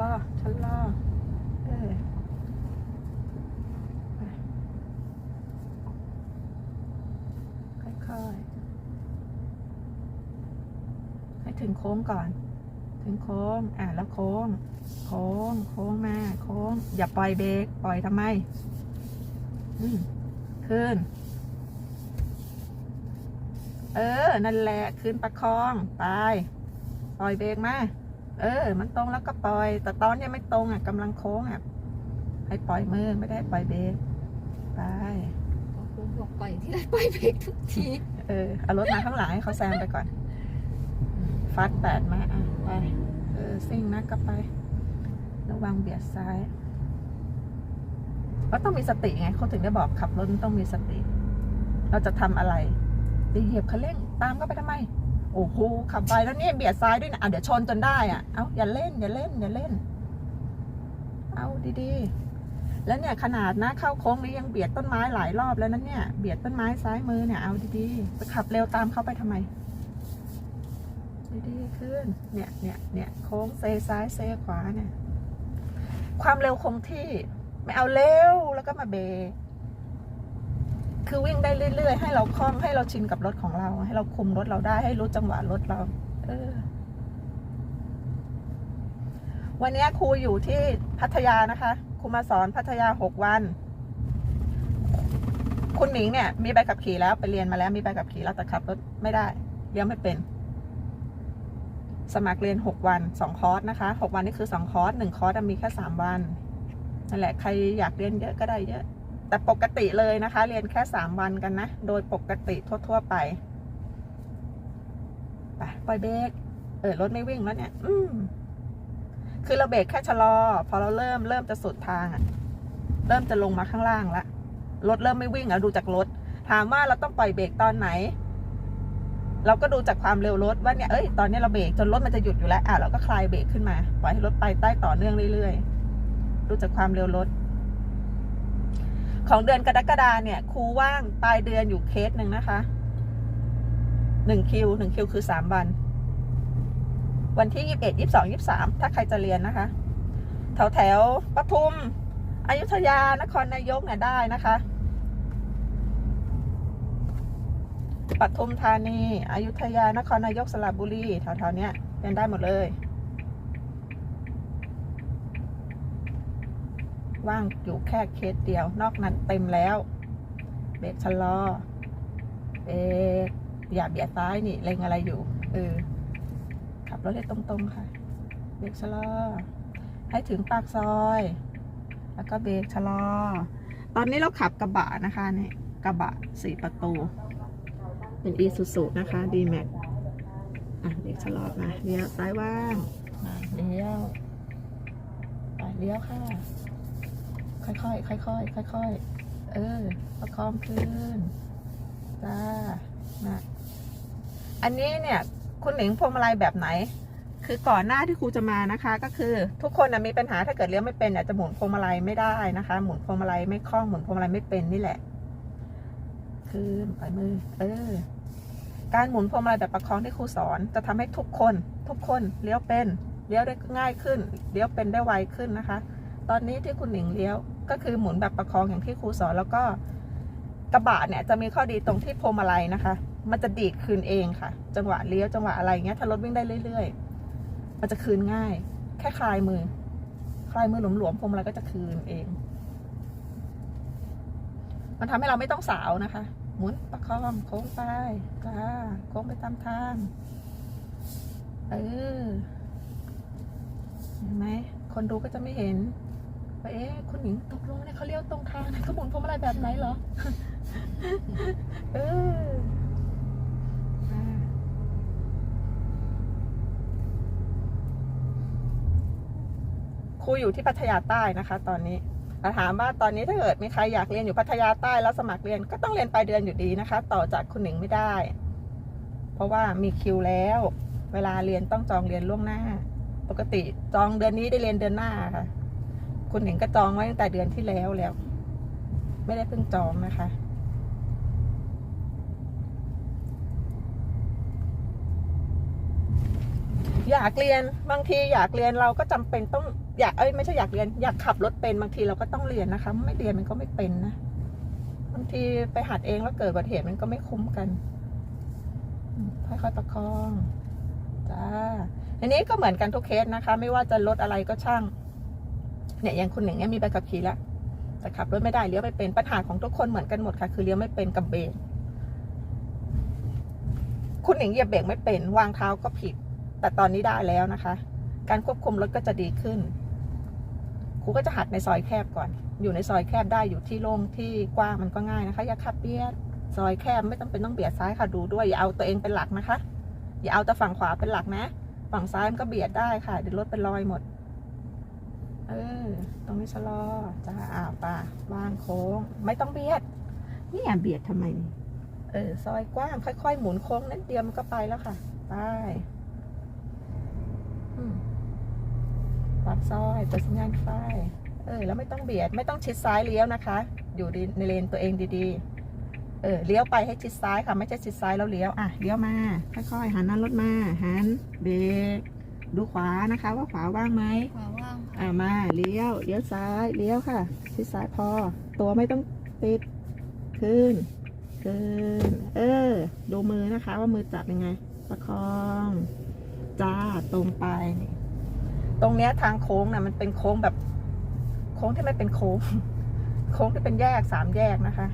ลอชะลอเออค่อยๆให้ถึงโค้งก่อน ถึงโค้ง อะแล้วโค้ง โค้ง โค้งมา โค้ง อย่าปล่อยเบรก ปล่อยทำไม อืมขึ้น เออ นั่นแหละ ขึ้นประคอง ไป ปล่อยเบรกมา เออ มันตรงแล้วก็ปล่อย แต่ตอนยังไม่ตรงอะกำลังโค้งอะ ให้ปล่อยมือไม่ได้ปล่อยเบรกไปครูบอกปล่อยที่ไรปล่อยเบรกทุกที เออ เอารถมาข้างหลังให้เขาแซงไปก่อนฟัดแปดมาอะไป เออซิ่งนะก็ไประวังเบียดซ้ายก็ต้องมีสติไงเขาถึงได้บอกขับรถต้องมีสติ เราจะทำอะไรจะเหยียบคันเร่ง ตามก็ไปทำไม โอ้โหขับไปแล้วเนี่ยเบียดซ้ายด้วยนะอะเดี๋ยวชนจนได้อะเอาอย่าเล่นอย่าเล่นอย่าเล่น เอาดีๆ แล้วเนี่ยขนาดนะเข้าโค้งนี้ยังเบียดต้นไม้หลายรอบแล้วนะเนี่ยเบียดต้นไม้ซ้ายมือเนี่ยเอาดีๆไปขับเร็วตามเขาไปทำไมดีๆขึ้น เนี่ยเนี่ยเนี่ยโค้งเซซ้ายเซขวาเนี่ย ความเร็วคงที่ ไม่เอาเร็วแล้วก็มาเบร คือวิ่งได้เรื่อย ๆ ให้เราคล่องให้เราชินกับรถของเรา ให้เราคุมรถเราได้ให้รู้จังหวะรถเรา เออ วันนี้ครูอยู่ที่พัทยานะคะครูมาสอนพัทยาหกวัน คุณหนิงเนี่ย มีใบขับขี่แล้วไปเรียนมาแล้วมีใบขับขี่แล้วแต่ขับรถไม่ได้เลี้ยวไม่เป็น สมัครเรียนหกวันสองคอร์สนะคะหกวันนี่คือสองคอร์สหนึ่งคอร์สมีแค่สามวันนั่นแหละใครอยากเรียนเยอะก็ได้เยอะ แต่ปกติเลยนะคะ เรียนแค่สามวันกันนะ โดยปกติทั่ว ๆ ไปไปปล่อยเบรกเออรถไม่วิ่งแล้วเนี่ย อืมคือเราเบรกแค่ชะลอ พอเราเริ่มเริ่มจะสุดทางอะเริ่มจะลงมาข้างล่างละรถเริ่มไม่วิ่งแล้วดูจากรถ ถามว่าเราต้องปล่อยเบรกตอนไหน เราก็ดูจากความเร็วรถว่าเนี่ยเอ้ยตอนนี้เราเบรกจนรถมันจะหยุดอยู่แล้วอะเราก็คลายเบรกขึ้นมา ปล่อยให้รถไปใต้ต่อเนื่องเรื่อยๆดูจากความเร็วรถ ของเดือนกรกฎาเนี่ยครูว่างปลายเดือนอยู่เคสหนึ่งนะคะหนึ่งคิวหนึ่งคิวคือสามวัน วันที่ยี่สิบเอ็ดยี่สิบสองยี่สิบสามถ้าใครจะเรียนนะคะ แถวแถวปทุมอยุธยานครนายกเนี่ยได้นะคะปทุมธานีอยุธยานครนายกสระบุรีแถวๆเนี้ยเรียนได้หมดเลย ว่างอยู่แค่เคสเดียว นอกนั้นเต็มแล้ว เบรกชะลอเบรกอย่าเบียดซ้ายนี่เล็งอะไรอยู่ เออ ขับรถให้ตรงๆค่ะ เบรกชะลอ ให้ถึงปากซอย แล้วก็เบรกชะลอ ตอนนี้เราขับกระบะนะคะเนี่ยกระบะสี่ประตู เป็นอีซูซูนะคะดีแม็กอะเบรกชะลอมาเลี้ยวซ้ายว่างมาเลี้ยวไปเลี้ยวค่ะ ค่อยๆ ค่อยๆ ค่อยๆ เออ ประคองขึ้นจ้านะอันนี้เนี่ย คุณหนิงพวงมาลัยแบบไหน คือก่อนหน้าที่ครูจะมานะคะ ก็คือทุกคนนะมีปัญหาถ้าเกิดเลี้ยวไม่เป็นเนี่ยจะหมุนพวงมาลัยไม่ได้นะคะ หมุนพวงมาลัยไม่คล่องหมุนพวงมาลัยไม่เป็นนี่แหละขึ้นปล่อยมือ เออ การหมุนพวงมาลัยแบบประคองที่ครูสอน จะทำให้ทุกคน ทุกคนเลี้ยวเป็นเลี้ยวได้ง่ายขึ้นเลี้ยวเป็นได้ไวขึ้นนะคะ ตอนนี้ที่คุณหนิงเลี้ยว ก็คือหมุนแบบประคองอย่างที่ครูสอนแล้วก็กระบะเนี่ยจะมีข้อดีตรงที่พวงมาลัยนะคะ มันจะดีดคืนเองค่ะ จังหวะเลี้ยวจังหวะอะไรเงี้ยถ้ารถวิ่งได้เรื่อย ๆ มันจะคืนง่าย แค่คลายมือ คลายมือหลวมๆพวงมาลัยก็จะคืนเอง มันทำให้เราไม่ต้องสาวนะคะ หมุนประคองโค้งไปจ้าโค้งไปตามทางเออเห็นไหมคนดูก็จะไม่เห็น เอ๊ะคุณหญิงตกลงเนี่ยเขาเลี้ยวตรงทางนะเขาหมุนพวงมาลัยแบบไหนเหรอ เอออ่าครูอยู่ที่พัทยาใต้นะคะ ตอนนี้แต่ถามว่าตอนนี้ถ้าเกิดมีใครอยากเรียนอยู่พัทยาใต้แล้วสมัครเรียนก็ต้องเรียนปลายเดือนอยู่ดีนะคะ ต่อจากคุณหนิงไม่ได้ เพราะว่ามีคิวแล้ว เวลาเรียนต้องจองเรียนล่วงหน้า ปกติจองเดือนนี้ได้เรียนเดือนหน้าค่ะ คุณหนิงก็จองไว้ตั้งแต่เดือนที่แล้วแล้ว ไม่ได้เพิ่งจองนะคะ อยากเรียนบางทีอยากเรียนเราก็จำเป็นต้องอยากเอ้ยไม่ใช่อยากเรียน อยากขับรถเป็นบางทีเราก็ต้องเรียนนะคะ ไม่เรียนมันก็ไม่เป็นนะบางทีไปหัดเองแล้วเกิดอุบัติเหตุมันก็ไม่คุ้มกันค่อยๆประคองจ้าอันนี้ก็เหมือนกันทุกเคสนะคะ ไม่ว่าจะรถอะไรก็ช่าง เนี่ยอย่างคุณหนึ่งเนี่ยมีใบขับขี่แล้วแต่ขับรถไม่ได้เลี้ยวไม่เป็นปัญหาของทุกคนเหมือนกันหมดค่ะ คือเลี้ยวไม่เป็นกับเบรกคุณหนิงเหยียบเบรกไม่เป็น วางเท้าก็ผิด แต่ตอนนี้ได้แล้วนะคะ การควบคุมรถก็จะดีขึ้นครูก็จะหัดในซอยแคบก่อน อยู่ในซอยแคบได้อยู่ที่โล่งที่กว้างมันก็ง่ายนะคะ อย่าขับเบียดซอยแคบไม่ต้องเป็นต้องเบียดซ้ายค่ะดูด้วยอย่าเอาตัวเองเป็นหลักนะคะ อย่าเอาแต่ฝั่งขวาเป็นหลักนะ ฝั่งซ้ายมันก็เบียดได้ค่ะเดี๋ยวรถเป็นรอยหมด เออ ตรงนี้ชะลอจ้าอ่าป่าวางโค้ง ไม่ต้องเบียดเนี่ยเบียดทำไมนี่เออ ซอยกว้าง ค่อยๆ หมุนโค้งนิดเดียวมันก็ไปแล้วค่ะ ไปอืมปากซอยเปิดสัญญาณไฟ เออ แล้วไม่ต้องเบียด ไม่ต้องชิดซ้ายเลี้ยวนะคะ อยู่ดีในเลนตัวเองดีๆ เออ เลี้ยวไปให้ชิดซ้ายค่ะ ไม่ใช่ชิดซ้ายแล้วเลี้ยว อะ เลี้ยวมา ค่อยๆ หันหน้ารถมา หัน เบรก ดูขวานะคะ ว่าขวาว่างไหมขวาว่างค่ะ อ่ามาเลี้ยวเลี้ยวซ้ายเลี้ยวค่ะชิดซ้ายพอ ตัวไม่ต้องติดขึ้นขึ้น เออ ดูมือนะคะว่ามือจับยังไง ประคองจ้าตรงไปนี่ตรงเนี้ยทางโค้งนะมันเป็นโค้งแบบ โค้งที่ไม่เป็นโค้ง โค้งที่เป็นแยกสามแยกนะคะ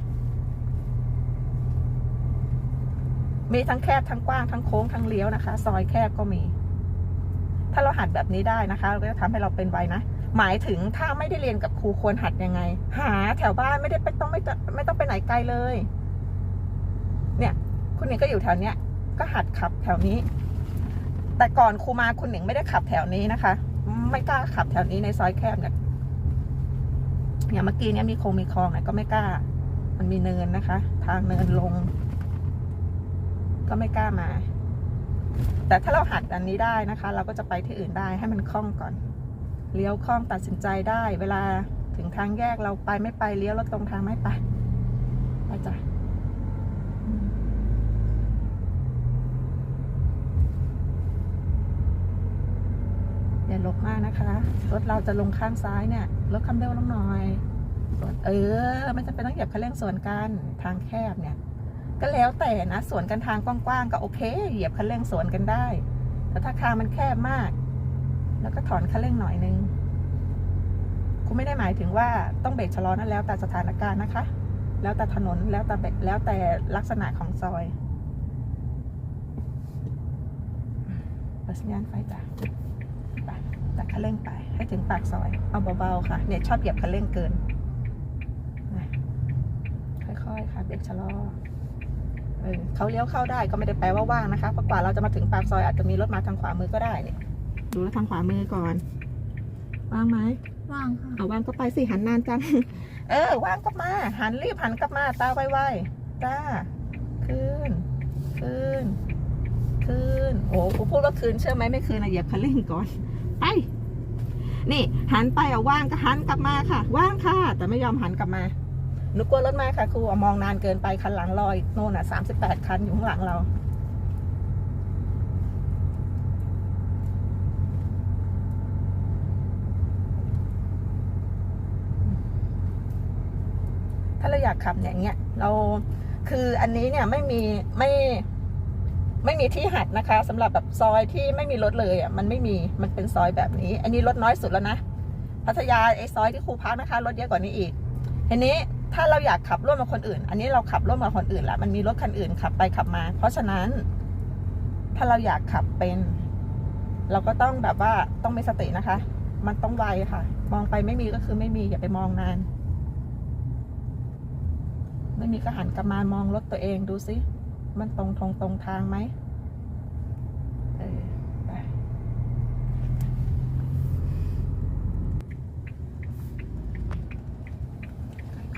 มีทั้งแคบทั้งกว้างทั้งโค้งทั้งเลี้ยวนะคะ ซอยแคบก็มี ถ้าเราหัดแบบนี้ได้นะคะ เราก็จะทำให้เราเป็นไวนะ หมายถึงถ้าไม่ได้เรียนกับครูควรหัดยังไง หาแถวบ้านไม่ได้ไปต้องไม่ต้องไม่ต้องไปไหนไกลเลย เนี่ย คุณหนิงก็อยู่แถวเนี้ย ก็หัดขับแถวนี้ แต่ก่อนครูมาคุณหนิงไม่ได้ขับแถวนี้นะคะ ไม่กล้าขับแถวนี้ในซอยแคบเนี่ยอย่างเมื่อกี้เนี่ยมีโคงมีคลองเนี่ยก็ไม่กล้า มันมีเนินนะคะ ทางเนินลง ก็ไม่กล้ามา แต่ถ้าเราหัดอันนี้ได้นะคะ เราก็จะไปที่อื่นได้ให้มันคล่องก่อน เลี้ยวคล่องตัดสินใจได้ เวลาถึงทางแยกเราไปไม่ไปเลี้ยวแล้วตรงทางไม่ไปไปจ้ะอย่าหลบมากนะคะรถเราจะลงข้างซ้ายเนี่ยลดควาเร็วลงหน่อยเออไม่จำเป็นต้องเหยียบคันเร่งสวนกันทางแคบเนี่ย ก็แล้วแต่นะสวนกันทางกว้างๆก็โอเค เหยียบคันเร่งสวนกันได้ แต่ถ้าทางมันแคบมาก แล้วก็ถอนคันเร่งหน่อยนึงคุณไม่ได้หมายถึงว่าต้องเบรกชะลอนั่นแล้วแต่สถานการณ์นะคะ แล้วแต่ถนนแล้วแต่เบรกแล้วแต่ลักษณะของซอยเปิดสัญญาณไฟจ้ะไปแต่คันเร่งไป ให้ถึงปากซอย เอาเบาๆค่ะ เนี่ยชอบเหยียบคันเร่งเกิน ค่อยๆค่ะเบรกชะลอ เออเขาเลี้ยวเข้าได้ก็ไม่ได้แปลว่าว่างนะคะเพราะกว่าเราจะมาถึงปากซอยอาจจะมีรถมาทางขวามือก็ได้เนี่ยดูแล้วทางขวามือก่อน ว่างไหมว่างค่ะเอาว่างก็ไปสิหันนานจัง เออ ว่างก็มา หันรีบหันกลับมา ตาไวๆจ้าคืนคืนคืนโอ้กูพูดว่าคืนเชื่อไหมไม่คืนนะเหยียบคันเร่งก่อนไปนี่ หันไปเอาว่างก็หันกลับมาค่ะ ว่างค่ะ แต่ไม่ยอมหันกลับมา หนูกลัวรถมาค่ะครูมองนานเกินไปคันหลังลอยโน่นอะสามสิบแปดคันอยู่ข้างหลังเราถ้าเราอยากขับอย่างเงี้ยเราคืออันนี้เนี่ยไม่มีไม่ไม่มีที่หัดนะคะสำหรับแบบซอยที่ไม่มีรถเลยอะมันไม่มีมันเป็นซอยแบบนี้ อันนี้รถน้อยสุดแล้วนะพัทยาไอ้ซอยที่ครูพักนะคะรถเยอะกว่านี้อีกทีนี้ ถ้าเราอยากขับร่วมกับคนอื่น อันนี้เราขับร่วมกับคนอื่นละมันมีรถคันอื่นขับไปขับมา เพราะฉะนั้น ถ้าเราอยากขับเป็น เราก็ต้องแบบว่าต้องมีสตินะคะ มันต้องไวค่ะ มองไปไม่มีก็คือไม่มีอย่าไปมองนาน ไม่มีก็หันกลับมามองรถตัวเองดูสิมันตรงทงตรงทางไหมเออไป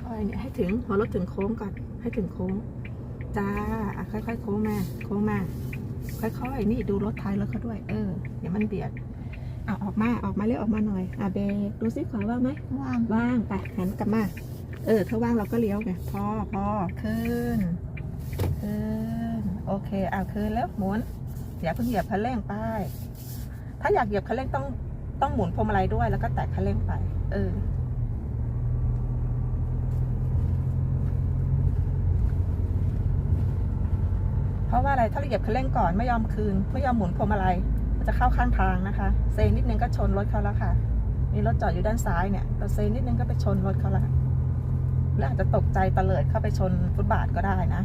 ค่อยๆ เนี่ยให้ถึงพอรถถึงโค้งก่อน ให้ถึงโค้ง จ้าอะค่อยๆโค้งมาโค้งมาค่อยๆนี่ดูรถท้ายรถเขาด้วย เออเดี๋ยวมันเบียดเอาออกมาออกมาเรียกออกมาหน่อยอะเบรกดูซิขวาว่างไหมว่างว่างไปหันกลับมา เออ ถ้าว่างเราก็เลี้ยวไงพอพอขึ้นขึ้นโอเคอะขึ้นแล้วหมุนอย่าเพิ่งเหยียบคันเร่งไปถ้าอยากเหยียบคันเร่งต้องต้องหมุนพวงมาลัยด้วยแล้วก็แตะคันเร่งไป เออ เพราะว่าอะไรถ้าเราเหยียบคันเร่งก่อนไม่ยอมคืน ไม่ยอมหมุนพวงมาลัยมันจะเข้าข้างทางนะคะเซนิดนึงก็ชนรถเขาแล้วค่ะมีรถจอดอยู่ด้านซ้ายเนี่ยเราเซนิดนึงก็ไปชนรถเขาละแล้วอาจจะตกใจตะเลิดเข้าไปชนฟุตบาทก็ได้นะ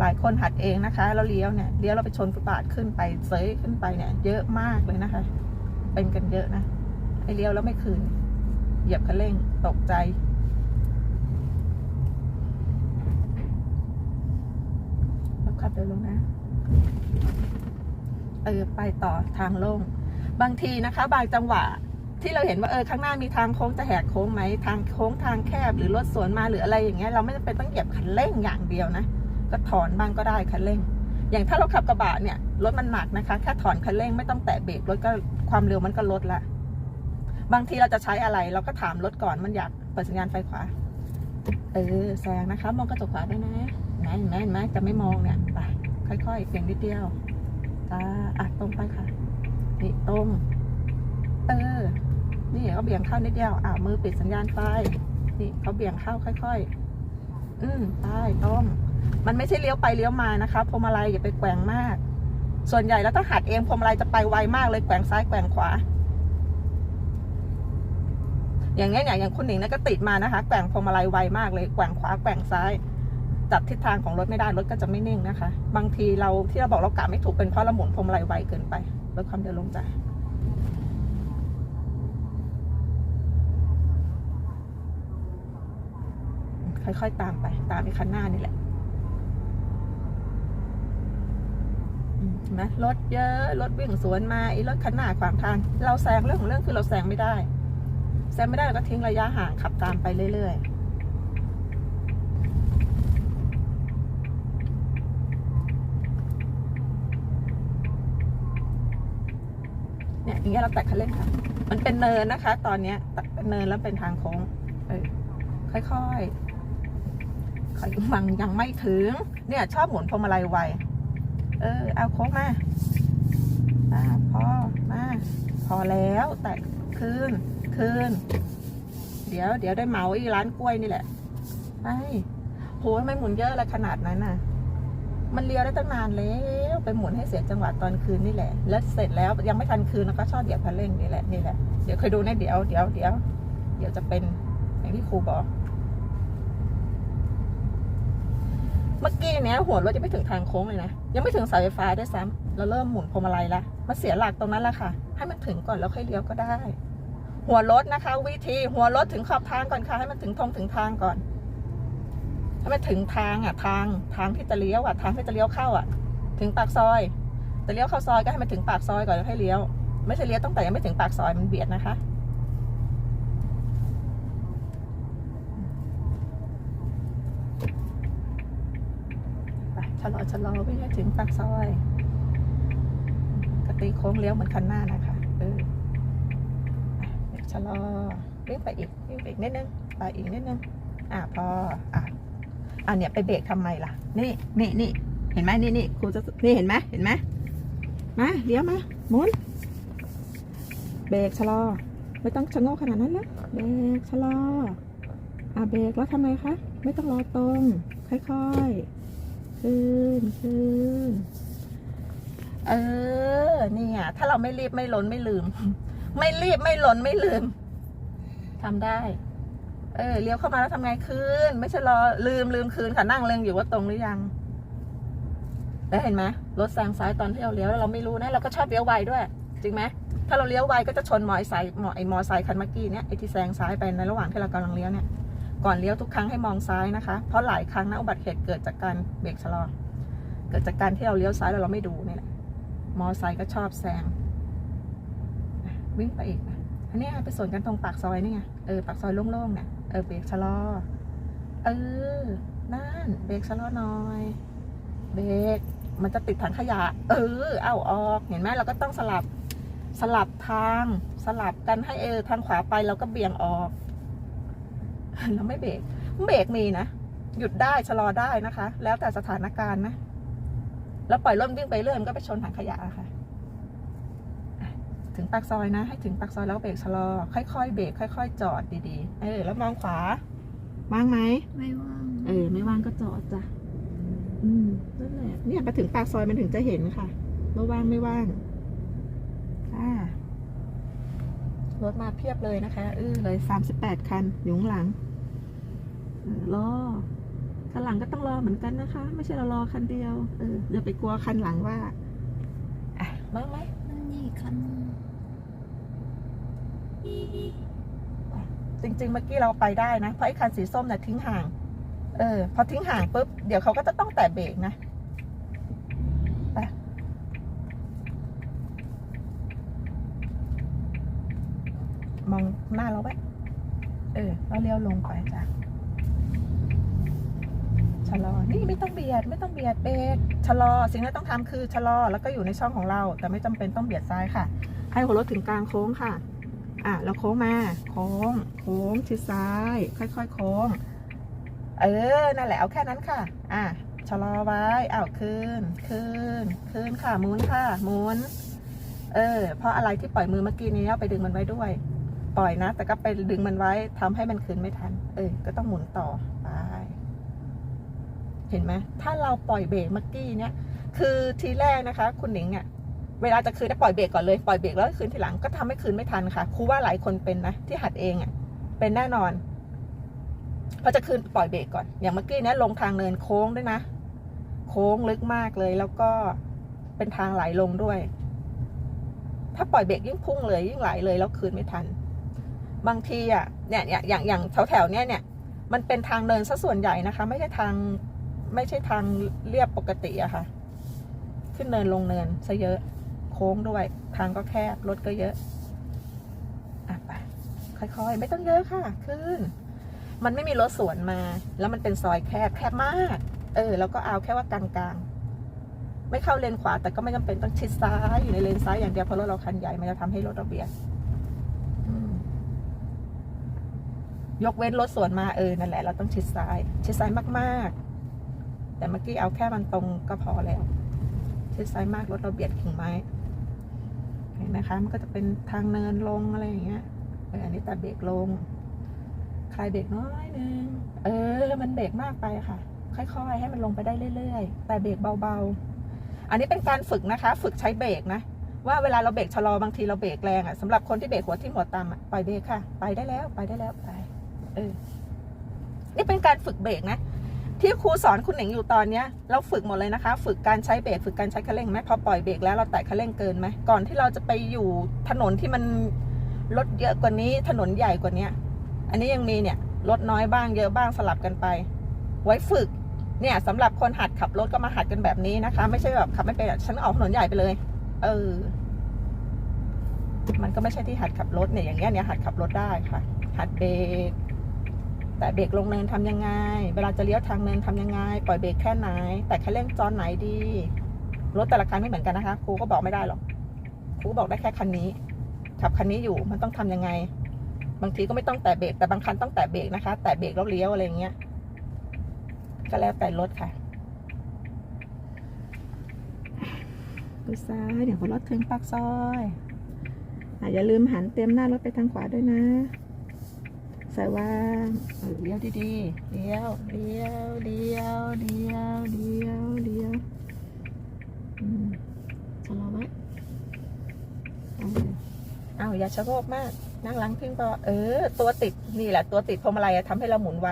หลายคนหัดเองนะคะแล้วเลี้ยวเนี่ยเลี้ยวเราไปชนฟุตบาทขึ้นไปเซยขึ้นไปเนี่ย เยอะมากเลยนะคะ เป็นกันเยอะนะไอเลี้ยวแล้วไม่คืน เหยียบคันเร่งตกใจแล้วขับ เดินลงนะ เออ ไปต่อทางโล่ง บางทีนะคะ บางจังหวะ ที่เราเห็นว่าเออข้างหน้ามีทางโค้งจะแหกโค้งไหมทางโค้งทางแคบหรือรถสวนมาหรืออะไรอย่างเงี้ยเราไม่จำเป็นต้องเหยียบคันเร่งอย่างเดียวนะ ก็ถอนบ้างก็ได้คันเร่ง อย่างถ้าเราขับกระบะเนี่ยรถมันหนักนะคะแค่ถอนคันเร่งไม่ต้องแตะเบรกรถก็ความเร็วมันก็ลดละบางทีเราจะใช้อะไร เราก็ถามรถก่อนมันอยากเปิดสัญญาณไฟขวา เออแซงนะคะ มองกระจกขวาด้วยนะ แม่นแม่นไหมจะไม่มองเนี่ยไปค่อยๆเพียงนิดเดียวจ้าอะตรงไปค่ะ นี่ตรง เออ นี่เขาเบี่ยงเข้านิดเดียว อะมือปิดสัญญาณไฟ นี่เขาเบี่ยงเข้าค่อย ๆ อืมไปตรงมันไม่ใช่เลี้ยวไปเลี้ยวมานะคะพวงมาลัยอย่าไปแกว่งมาก ส่วนใหญ่แล้วถ้าหัดเองพวงมาลัยจะไปไวมากเลยแกว่งซ้ายแกว่งขวา อย่างเงี้ยเนี่ยอย่างคุณหนิงนี่ก็ติดมานะคะแกว่งพวงมาลัยไวมากเลยแกว่งขวาแกว่งซ้าย จับทิศทางของรถไม่ได้รถก็จะไม่นิ่งนะคะ บางทีเราที่เราบอกเรากะไม่ถูกเป็นเพราะเราหมุนพวงมาลัยไวเกินไปลดความเร็วลงจ้ะค่อยๆตามไป ตามไปคันหน้านี่แหละเห็นไหมรถเยอะรถวิ่งสวนมาไอ้รถคันหน้าขวางทางเราแซงเรื่องของเรื่องคือเราแซงไม่ได้ แซงไม่ได้เราก็ทิ้งระยะห่างขับตามไปเรื่อยๆเนี่ย อย่างเงี้ยเราแตะคันเร่งค่ะ มันเป็นเนินนะคะ ตอนเนี้ยเป็นเนินแล้วเป็นทางโค้งเออค่อยๆค่อยมังยังไม่ถึง เนี่ย ชอบหมุนพวงมาลัยไวเออ เอาโค้งมาอ่าพอมาพอแล้วแตะคืนคืนเดี๋ยวเดี๋ยวได้เมาอีร้านกล้วยนี่แหละไปโหทำไม่หมุนเยอะอะไรขนาดนั้นน่ะ มันเลี้ยวได้ตั้งนานแล้วไปหมุนให้เสียจังหวะตอนคืนนี่แหละ แล้วเสร็จแล้วยังไม่ทันคืนแล้วก็ชอบเหยียบคันเร่งนี่แหละนี่แหละเดี๋ยวเคยดูนะเดี๋ยวเดี๋ยวเดี๋ยวเดี๋ยวจะเป็นอย่างที่ครูบอก เมื่อกี้เนี้ยหัวรถยังไม่ถึงทางโค้งเลยนะยังไม่ถึงสายไฟฟ้าด้วยซ้ำเราเริ่มหมุนพวงมาลัยละมาเสียหลักตรงนั้นแหละค่ะ ให้มันถึงก่อนแล้วค่อยเลี้ยวก็ได้ หัวรถนะคะ วิธีหัวรถถึงขอบทางก่อนค่ะให้มันถึงทงถึงทางก่อน ให้มันถึงทางอะทางทางที่จะเลี้ยวอะทางที่จะเลี้ยวเข้าอะ ถึงปากซอยจะเลี้ยวเข้าซอยก็ให้มันถึงปากซอยก่อนแล้วให้เลี้ยว ไม่ใช่เลี้ยวตั้งแต่ยังไม่ถึงปากซอยมันเบียดนะคะไปชะลอชะลอวิ่งให้ถึงปากซอยกตีโค้งเลี้ยวเหมือนคันหน้านะคะเอออะเดี๋ยวชะลอวิ่งไปอีกวิ่งไปอีกนิดนึงไปอีกนิดนึงอะพออะ อะเนี่ยไปเบรกทำไมล่ะ นี่นี่นี่เห็นไหมนี่นี่ครูจะนี่เห็นไหมเห็นไหมมาเลี้ยวมาหมุนเบรกชะลอ ไม่ต้องชะโงกขนาดนั้นนะเบรกชะลออะเบรกแล้วทำไงคะ ไม่ต้องรอตรง ค่อยๆขึ้นขึ้นเออเนี่ยถ้าเราไม่รีบไม่ล้นไม่ลืม ไม่รีบไม่ล้นไม่ลืมทำได้ เออเลี้ยวเข้ามาแล้วทำไงคืนไม่ใช่รอลืมลืมคืนค่ะนั่งเล็งอยู่ว่าตรงหรือยัง แล้วเห็นไหมรถแซงซ้ายตอนที่เราเลี้ยวแล้วเราไม่รู้นะเราก็ชอบเลี้ยวไวด้วย จริงไหมถ้าเราเลี้ยวไวก็จะชนมอไซค์มอไอมอไซค์คันเมื่อกี้เนี่ยไอที่แซงซ้ายไปในระหว่างที่เรากำลังเลี้ยวเนี่ยก่อนเลี้ยวทุกครั้งให้มองซ้ายนะคะ เพราะหลายครั้งนะอุบัติเหตุเกิดจากการเบรกชะลอ เกิดจากการที่เราเลี้ยวซ้ายแล้วเราไม่ดูนี่แหละมอไซค์ก็ชอบแซงวิ่งไปอีกนะอันนี้ไปสวนกันตรงปากซอยนี่ไงเออปากซอยโล่งๆเนี่ย ออเบรกชะลอ เออ นั่น เบรกชะลอหน่อย เบรก มันจะติดถังขยะ เออ เอาออก เห็นไหมเราก็ต้องสลับ สลับทาง สลับกันให้เออทางขวาไปเราก็เบี่ยงออก เราไม่เบรก เบรกมีนะ หยุดได้ชะลอได้นะคะ แล้วแต่สถานการณ์นะ แล้วปล่อยรถวิ่งไปเรื่อยมันก็ไปชนถังขยะะคะ่ะ ถึงปากซอยนะ ให้ถึงปากซอยแล้วเบรกชะลอ ค่อยๆเบรกค่อย ๆ จอดดีๆ เออ แล้วมองขวา ว่างไหม ไม่ว่าง เออ ไม่ว่างก็จอดจ้ะ อืมนั่นแหละ เนี่ยมาถึงปากซอยมันถึงจะเห็นค่ะว่าว่างไม่ว่างค่ะรถมาเพียบเลยนะคะเออเลยสามสิบแปดคัน อยู่ข้างหลังเออรอคันหลังก็ต้องรอเหมือนกันนะคะ ไม่ใช่เรารอคันเดียว เอออย่าไปกลัวคันหลังว่าอะว่างไหมนั่นนี่คัน จริง ๆ เมื่อกี้เราไปได้นะ เพราะไอ้คันสีส้มเนี่ยทิ้งห่าง เออ พอทิ้งห่างปุ๊บ เดี๋ยวเขาก็จะต้องแตะเบรกนะไปมองหน้าเราไว้ เออแล้วเลี้ยวลงไปจ้ะชะลอ นี่ไม่ต้องเบียด ไม่ต้องเบียดเบรกชะลอ สิ่งที่ต้องทำคือชะลอ แล้วก็อยู่ในช่องของเรา แต่ไม่จำเป็นต้องเบียดซ้ายค่ะ ให้หัวรถถึงกลางโค้งค่ะ อะเราโค้งมาโค้งโค้งชิดซ้าย ค่อยๆโค้ง เออนั่นแหละเอาแค่นั้นค่ะ อะชะลอไว้อ้าวขึ้นขึ้นขึ้นค่ะหมุนค่ะหมุนเออ เพราะอะไรที่ปล่อยมือเมื่อกี้นี้เอาไปดึงมันไว้ด้วย ปล่อยนะ แต่ก็ไปดึงมันไว้ทำให้มันคืนไม่ทัน เออ ก็ต้องหมุนต่อไป เห็นไหมถ้าเราปล่อยเบรกเมื่อกี้เนี่ยคือทีแรกนะคะ คุณหนิงอะ เวลาจะคืนจะปล่อยเบรกก่อนเลยปล่อยเบรกแล้วคืนทีหลังก็ทำให้คืนไม่ทันค่ะครูว่าหลายคนเป็นนะที่หัดเองอะเป็นแน่นอนพอจะคืนปล่อยเบรกก่อน อย่างเมื่อกี้เนี้ยลงทางเนินโค้งด้วยนะ โค้งลึกมากเลย แล้วก็เป็นทางไหลลงด้วย ถ้าปล่อยเบรกยิ่งพุ่งเลยยิ่งไหลเลยแล้วคืนไม่ทัน บางทีอะเนี่ยอย่างอย่างอย่างแถวแถวๆเนี้ยเนี่ย มันเป็นทางเนินซะส่วนใหญ่นะคะ ไม่ใช่ทางไม่ใช่ทางเรียบปกติอะค่ะ ขึ้นเนินลงเนินซะเยอะ โค้งด้วย ทางก็แคบ รถก็เยอะอะไปค่อยๆ ไม่ต้องเยอะค่ะ ขึ้น มันไม่มีรถสวนมา แล้วมันเป็นซอยแคบแคบมาก เออ แล้วก็เอาแค่ว่ากลางๆ ไม่เข้าเลนขวา แต่ก็ไม่จำเป็นต้องชิดซ้ายอยู่ในเลนซ้ายอย่างเดียวเพราะรถเราคันใหญ่ มันจะทำให้รถเราเบียดยกเว้นรถสวนมาเออ นั่นแหละ เราต้องชิดซ้าย ชิดซ้ายมากๆ แต่เมื่อกี้เอาแค่มันตรงก็พอแล้ว ชิดซ้ายมากรถเราเบียดกิ่งไม้ ห็นนะคะ มันก็จะเป็นทางเนินลงอะไรอย่างเงี้ยเอออันนี้แต่เบรกลง คลายเบรกน้อยนึงเออ มันเบรกมากไปค่ะ ค่อยๆ ให้มันลงไปได้เรื่อยๆ แต่เบรกเบาๆ อันนี้เป็นการฝึกนะคะ ฝึกใช้เบรกนะ ว่าเวลาเราเบรกชะลอบางทีเราเบรกแรงอะสำหรับคนที่เบรกหัวที่หัวตามอะปล่อยเบรกค่ะ ไปได้แล้ว ไปได้แล้วไป เออ นี่เป็นการฝึกเบรกนะ ที่ครูสอนคุณหนิงอยู่ตอนเนี้ยเราฝึกหมดเลยนะคะ ฝึกการใช้เบรกฝึกการใช้คันเร่งไหมพอปล่อยเบรกแล้วเราแตะคันเร่งเกินไหมก่อนที่เราจะไปอยู่ถนนที่มันรถเยอะกว่านี้ถนนใหญ่กว่าเนี้ยอันนี้ยังมีเนี่ยรถน้อยบ้างเยอะบ้างสลับกันไป ไว้ฝึกเนี่ยสำหรับคนหัดขับรถก็มาหัดกันแบบนี้นะคะ ไม่ใช่แบบขับไม่เป็นฉันออกถนนใหญ่ไปเลย เออ มันก็ไม่ใช่ที่หัดขับรถเนี่ยอย่างเงี้ยเนี่ยหัดขับรถได้ค่ะ หัดเบรก แต่เบรกลงเนินทำยังไง เวลาจะเลี้ยวทางเนินทำยังไง ปล่อยเบรกแค่ไหน แต่คันเร่งจอนไหนดี รถแต่ละคันไม่เหมือนกันนะคะ ครูก็บอกไม่ได้หรอก ครูบอกได้แค่คันนี้ ขับคันนี้อยู่มันต้องทำยังไง บางทีก็ไม่ต้องแตะเบรกแต่บางคันต้องแตะเบรกนะคะ แตะเบรกแล้วเลี้ยวอะไรอย่างเงี้ย ก็แล้วแต่รถค่ะดูซ้ายเดี๋ยวรถถึงปากซอยอะอย่าลืมหันเต็มหน้ารถไปทางขวาด้วยนะ สายว่างเลี้ยวดีๆเลี้ยวเลี้ยวเลี้ยวเลี้ยวเลี้ยวเลี้ยวชะลอไว้เอาเอย่าชะโงกมาก นั่งหลังพิงพอเออ ตัวติดนี่แหละ ตัวติดพวงมาลัยทำให้เราหมุนไว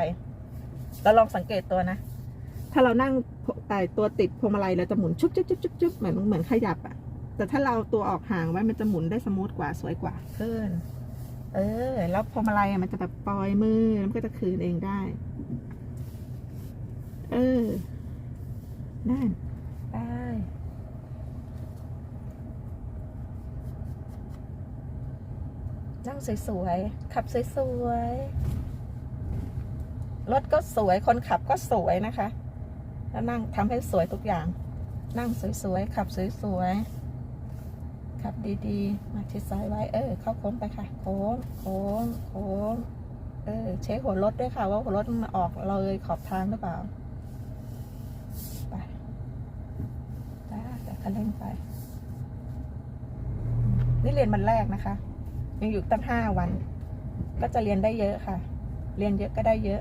เราลองสังเกตตัวนะ ถ้าเรานั่งแต่ตัวติดพวงมาลัยเราจะหมุนชุบชุบชุบชุบชุบเหมือนเหมือนขยับอะแต่ถ้าเราตัวออกห่างไว้มันจะหมุนได้สมูทกว่าสวยกว่า ขึ้น เออ แล้วพวงมาลัยมันจะแบบปล่อยมือมันก็จะคืนเองได้ เออ นั่นไปนั่งสวยๆ ขับสวยๆ รถก็สวย คนขับก็สวยนะคะ แล้วนั่งทำให้สวยทุกอย่าง นั่งสวยๆ ขับสวยๆ ขับดีๆ มาชิดซ้ายไว้ เออ เข้าโค้งไปค่ะ โค้ง โค้ง โค้ง เออ เช็คหัวรถด้วยค่ะ ว่าหัวรถมันออกเลยขอบทางหรือเปล่า ไปแต่คันเร่งไป นี่เรียนวันแรกนะคะ ยังอยู่ตั้งห้าวัน ก็จะเรียนได้เยอะค่ะ เรียนเยอะก็ได้เยอะ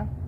ร